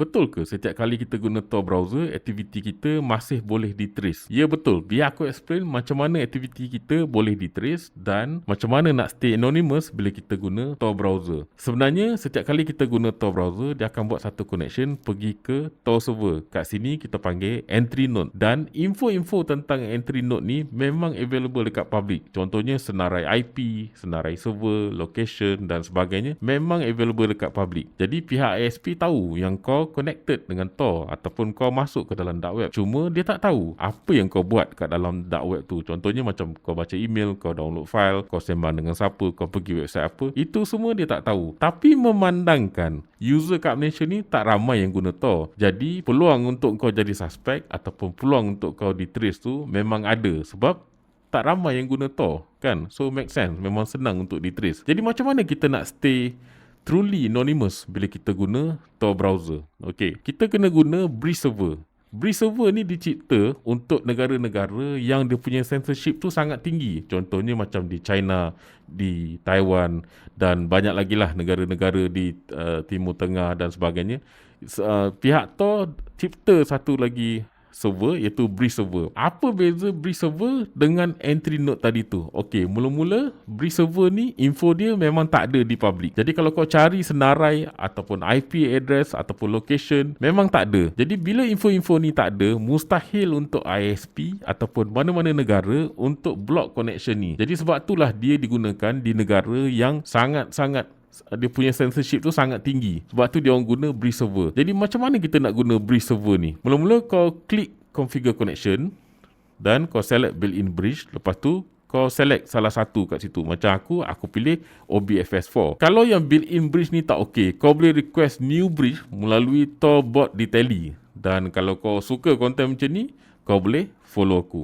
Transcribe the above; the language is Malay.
Betul ke setiap kali kita guna Tor browser, aktiviti kita masih boleh ditrace? Ya betul. Biar aku explain macam mana aktiviti kita boleh ditrace dan macam mana nak stay anonymous bila kita guna Tor browser. Sebenarnya setiap kali kita guna Tor browser, dia akan buat satu connection pergi ke Tor server. Kat sini kita panggil entry node dan info-info tentang entry node ni memang available dekat public. Contohnya senarai IP, senarai server, location dan sebagainya memang available dekat public. Jadi pihak ISP tahu yang kau connected dengan Tor ataupun kau masuk ke dalam dark web. Cuma dia tak tahu apa yang kau buat kat dalam dark web tu. Contohnya macam kau baca email, kau download file, kau sembang dengan siapa, kau pergi website apa. Itu semua dia tak tahu. Tapi memandangkan user kat Malaysia ni tak ramai yang guna Tor. Jadi peluang untuk kau jadi suspek ataupun peluang untuk kau di trace tu memang ada sebab tak ramai yang guna Tor kan so make sense memang senang untuk di trace jadi macam mana kita nak stay truly anonymous bila kita guna Tor browser. Okey, kita kena guna Breeze server. Breeze server ni dicipta untuk negara-negara yang dia punya censorship tu sangat tinggi. Contohnya macam di China, di Taiwan dan banyak lagi lah negara-negara di uh, Timur Tengah dan sebagainya. Uh, pihak Tor cipta satu lagi server iaitu Breeze server. Apa beza Breeze server dengan entry node tadi tu? Okey, mula-mula Breeze server ni info dia memang tak ada di public. Jadi kalau kau cari senarai ataupun IP address ataupun location memang tak ada. Jadi bila info-info ni tak ada, mustahil untuk ISP ataupun mana-mana negara untuk block connection ni. Jadi sebab itulah dia digunakan di negara yang sangat-sangat dia punya censorship tu sangat tinggi. Sebab tu dia orang guna Breeze server. Jadi macam mana kita nak guna Breeze server ni? Mula-mula kau klik configure connection dan kau select built-in bridge. Lepas tu kau select salah satu kat situ. Macam aku, aku pilih OBFS4. Kalau yang built-in bridge ni tak okey, kau boleh request new bridge melalui Tor bot di Tele. Dan kalau kau suka konten macam ni, kau boleh follow aku.